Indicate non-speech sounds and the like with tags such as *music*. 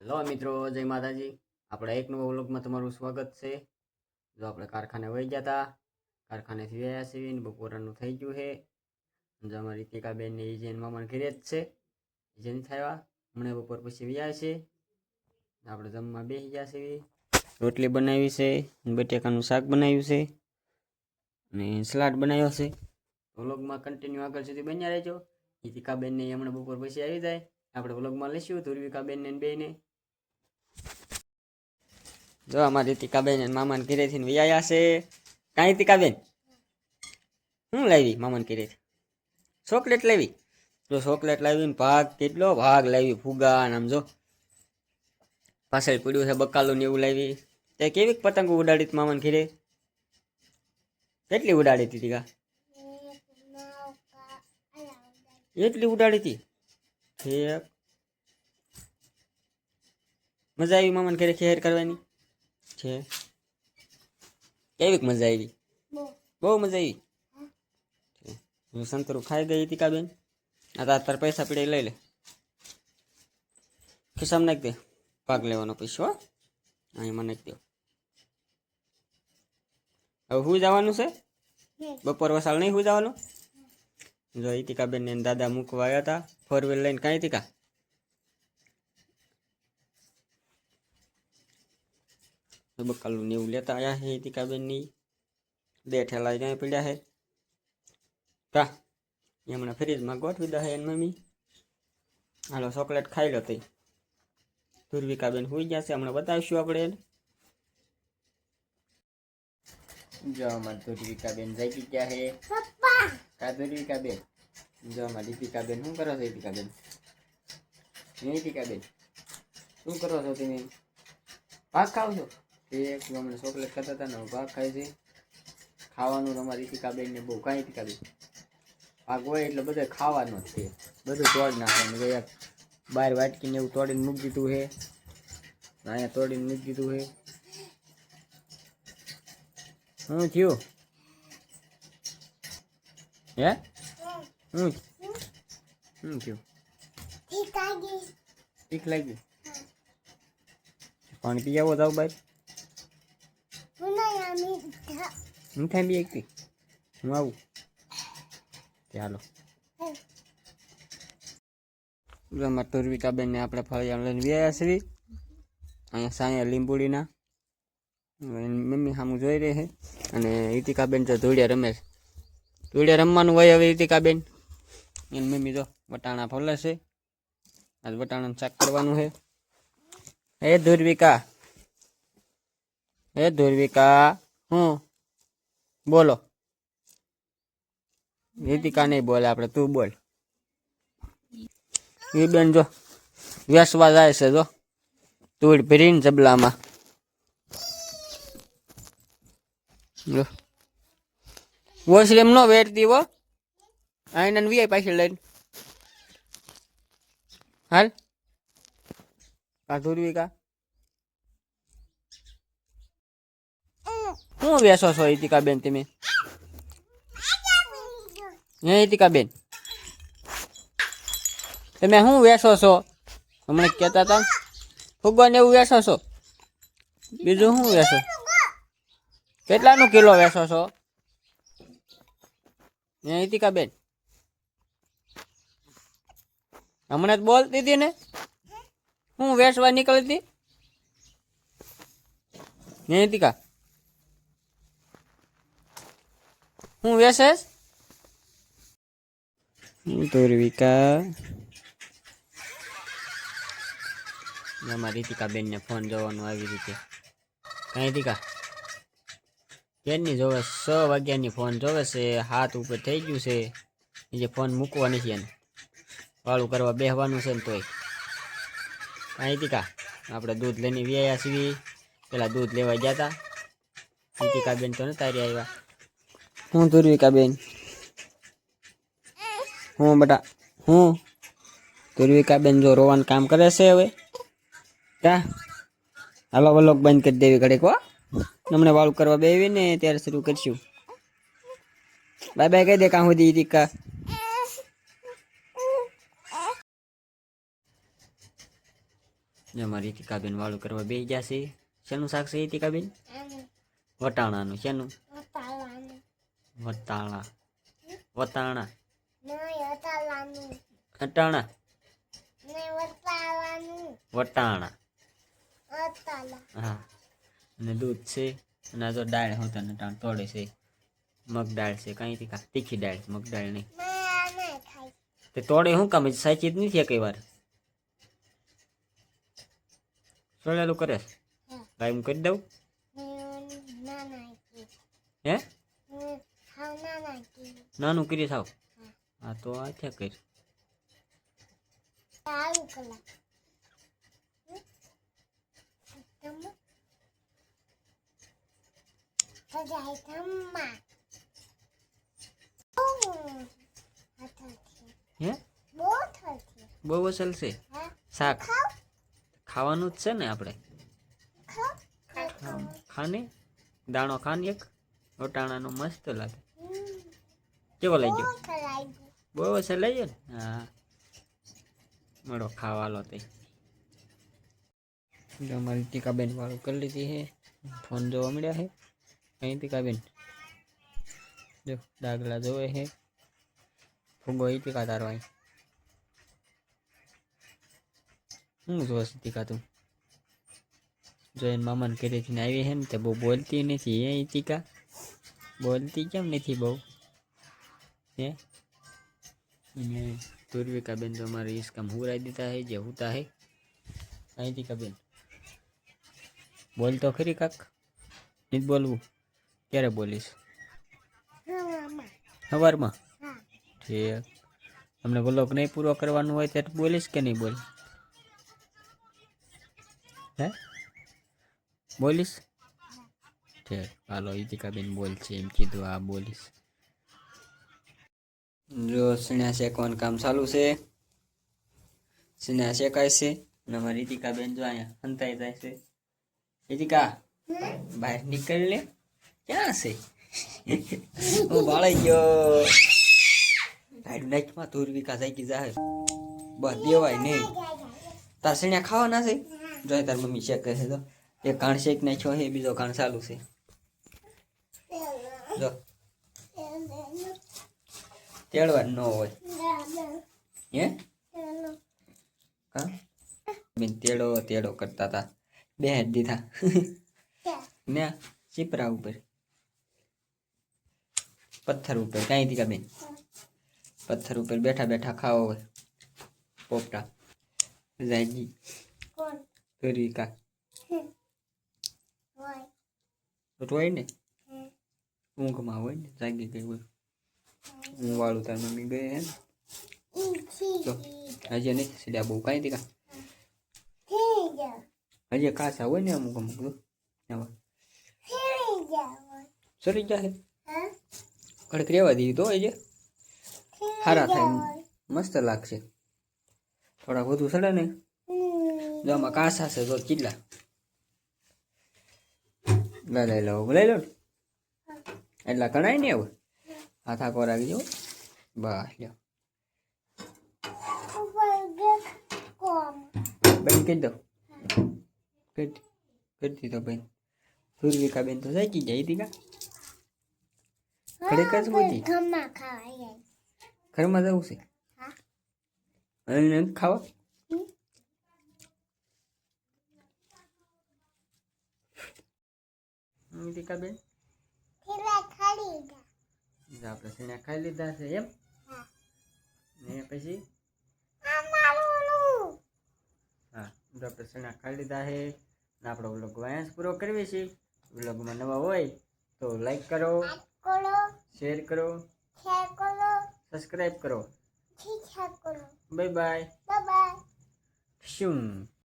Hello મિત્રો, જય માતાજી. આપણે એક નવા વ્લોગમાં તમારું સ્વાગત છે. જો આપણે કારખાને વહી ગયા હતા કારખાનેથી વ્યાયા છીએ ને બપોરાનું થઈ ગયું છે. જો અમારી રીતિકાબેન ને ઈજેન મામાને ઘરે જ છે. ઇજેન થયા હમણાં બપોર પછી વ્યાય છે. આપણે જમવા બેસી ગયા છીએ. રોટલી બનાવી છે, બટેકાનું શાક બનાવ્યું છે. અને સલાડ બનાવ્યો છે. વ્લોગમાં કન્ટિન્યુ આગળ સુધી બન્યા રહેજો. રીતિકાબેનને હમણાં બપોર પછી આવી જાય. આપણે વ્લોગમાં લઈશું ધુર્વિકાબેન ને બેને જો અમારી ટીકાબેન અને મામાને ઘરેથી વ્યાયા છે. કાંઈ ટીકાબેન? શું લાવી મામાને ઘરેથી ચોકલેટ લાવી? જો ચોકલેટ લાવીને ભાગ કેટલો ભાગ લાવી? ફુગા ને આમ જો. પાછળ પડ્યું છે બકાલું ને એવું લાવી. તે કેવી પતંગો ઉડાડી મામાને ઘરે? કેટલી ઉડાડી હતી ટીકા? એટલી ઉડાડી હતી? ઠીક મજા આવી મામાને ઘરે ખેર કરવાની? છે. કેવીક મજા આવી? બહુ. મજા આવી? છે. હું સંતરું ખાઈ ગઈ હતી કાબેન આ તો તાર પૈસા પીડે લઈ લે. ખિસ્સામાં નાખી દે. ભાગ લેવાનો પૈસો હો. અહીં મને નાખી દો. હવે હું જવાનું છે? બપોર વસાળ નહીં હું જવાનું? જો ઈતિકાબેન ને એના દાદા મૂકવા આવ્યા હતા. ફોર વ્હીલ લઈને કાંઈ ઈતિકા? બકાલું ને એવું લેતા આવ્યા છે ઈતિકાબેનની બે ઠેલા ત્યાં પડ્યા છે કા એ હમણાં ફ્રીજમાં ગોઠવી દે એની મમ્મી હાલો ચોકલેટ ખાઈ લો તઈ ધુર્વિકાબેન હોઈ ગયા છે હમણાં બતાવીશું આપણે એને જો અમારે ધુર્વિકાબેન જાગી ગયા છે કા ધુર્વિકાબેન જો અમારી દીપિકાબેન શું કરો છો દીપિકાબેન દીપિકાબેન શું કરો છો તમે ભાગ ખાવ છો એક હમણાં ચોકલેટ ખાતા હતા ને ભાગ ખાય છે. ખાવાનું તમારી દીપિકાબેન ને બહુ કાંઈ દીપિકાબેન ભાગ હોય એટલે બધે ખાવાનું જ છે. બધું તોડી નાખવાનું ગયા બહાર વાટકીને એવું તોડીને મૂકી દીધું છે. અહીંયા તોડીને મૂકી દીધું છે. શું થયું? હે? શું? શું થયું? ઠીક લાગી. પાણી પી આવો જાવ બાર? મીઠાઈ બી એકથી હું આવું ચાલો અમારા તુર્વિકાબેન ને આપણે ફળિયા લઈને વ્યાયા છીએ અહીંયા સાયા લીંબુડીના મમ્મી સામું જોઈ રહી છે અને ઈતિકાબેન તો ધૂળિયા રમે છે ધૂળિયા રમવાનું હોય હવે ઈતિકાબેન એની મમ્મી જો વટાણા ફોલે છે આજ વટાણાનું શાક કરવાનું છે એ ધુર્વિકા હે ધુર્વિકા, હું? બોલો. રીતિકા નહીં બોલે આપણે, તું બોલ. એ બેન જો, વેસવા જાય છે જો, ધૂળ ભરીને જબલામાં. જો. વોશરૂમ નો વેટતી હો. આઈને વીઆઈ પાછી લઈને. હાલ. કા ધુર્વિકા શું વેસો છો ઇતિકાબેન તમે? હે ઇતિકાબેન તમે શું વેસો છો? હમણાં કહેતા હતા. ફુગવા ને એવું વેસો છો? બીજું શું વેસો કેટલાનું કિલો વેસો છો? હે ઇતિકાબેન હમણાં જ બોલતી હતી ને? હું વેસવા નીકળી હતી? હે, ઈતિકા? હું વેસેસ? ધુર્વિકા. અમારી રીતિકા બેન ને ફોન જોવાનું આવી રીતે. કઈ રીતિકા? કેની જોવે? છ વાગ્યાની ફોન જોવે છે હાથ ઉપર થઈ ગયું છે. એ જે ફોન મૂકવા નથી એને. વાળું કરવા બેસવાનું છે ને તોય. કઈ રીતિકા? આપણે દૂધ લઈને વ્યાયા છીએ. પેલા દૂધ લેવા ગયા હતા રીતિકા બેન તો નતા આવ્યા. હું ધુર્વિકા બેન? હું બેટા હું? ધુર્વિકા બેન જો રોવાનું કામ કરે છે હવે? કા? હાલો વલોક બંધ કરી દેવી ઘડીક હો. હમણાં વાળું કરવા બેવી ને ત્યારે શરૂ કરશું. બાય બાય કહી દે કાં સુધી ને અમારી રીતિકાબેન વાળું કરવા બેસી જશે શેનું શાક છે રીતિકાબેન વટાણાનું. શેનું? વટાણા. વટાણા. અટાણા. વટાણા. હા. અને દૂધ છે. અને આ જો દાળ હું તને ટાણ તોડે છે. મગ દાળ છે. કઈ તીખા તીખી દાળ. છે મગ દાળ નહીં. તે તોડે શું કામ? સાચી જ નથી કઈ વાર. સોળેલું કરે? હું. કરી દઉં? હે? નાનું કરી થાવ. હા તો આ ક્યાં કરી હે બહુ અસલ છે? શાક? ખાવાનું જ છે ને આપણે? ખાને? દાણો ખાને એક? વટાણાનો મસ્ત લાગે. કેવો લઈ ગયો? બહુ છે લઈ ગયો ને? હા. મળો ખાવાલો તે જો અમારી ટીકાબેન વાળું કરી લીધી છે ફોન જોવા મળ્યા છે અહીં ટીકાબેન. જો દાગલા જોવે છે ફૂગો એ ટીકા તારો અહીં હું જોશ ટીકા તું? જો એને મામાને ઘરેથી આવી છે ને તે બહુ બોલતી નથી. એ ટીકા. બોલતી કેમ નથી બહુ? હે? અને પૂર્વિકા બેન તો અમારે ઈસકામ હુરાઈ દીધા હે, જે હોતા હે. અહીં ટીકા બેન બોલ તો ખરી કાક? નથી બોલવું. ક્યારે બોલીશ? સવારમાં ઠીક. તમને બ્લોક નહીં પૂરો કરવાનું હોય ત્યારે બોલીશ કે નહીં બોલ હે? બોલીશ? ઠીક. હાલો ઈતિકાબેન બોલ છે એમ કીધું આ બોલીશ. જો સણ્યા શેકવાનું કામ ચાલુ છે. સણ્યા શેકાય છે. અને અમારી રીતિકાબેન જો અહીંયા હંતાઈ જાય છે. રીતિકા, બહાર નીકળ લે. ક્યાં છે? હું બાળાઈ ગયો. ઢાડું નાખમાં તુર વિકાસ આઈ જાય બસ દેવાય નહીં. તાર સણ્યા ખાવાના છે? જો તાર મમ્મી શેક કરે છે તો. એક કાણ શેક નાખ્યો છે, બીજો કાણ ચાલુ છે. જો. તેડવા ન હોય. હે? હા? બેન તેડો તેડો કરતા હતા બે દીધા. *laughs* ને ચીપરા ઉપર. પથ્થર ઉપર. કાંઈ દીધા બેન? પથ્થર ઉપર બેઠા બેઠા ખાવો હોય. પોપટા. જાયજી કરી કા રોય ને ઊંઘમાં હોય ને જાગી ગઈ હોય. હું વાળું તાર મમ્મી ગઈ હે તો હજી નહીં, સીધા બહુ કાંઈ દીધા. હજી કાસા હોય ને અમુક અમુક તો સરી જાય કડક રેવા દીધી તો હજી સારા થાય મસ્ત લાગશે. થોડા વધુ સડે ને. જો, આમાં કાસા છે તો કેટલા લઈ લો લઈ લો એટલા કણાય ને હવે હાથા કોરાવી દો બસ લ્યો. બેન કહી દો? કરી દીધો બેન સુરવિકા બેન? તો સાચી જાય દીકા ખરેખર શું હતી? ઘરમાં જવું છે? અને ખાવા? દીકા બેન આપણે સીણા ખાઈ લીધા છે એમ? ને પછી? હા જો આપણે સીણા ખાઈ લીધા છે ને આપણો વ્લોગ વાયન્સ પૂરો કરીએ છીએ વ્લોગમાં નવા હોય તો લાઈક કરો શેર કરો સબસ્ક્રાઈબ કરો. Bye bye. શું?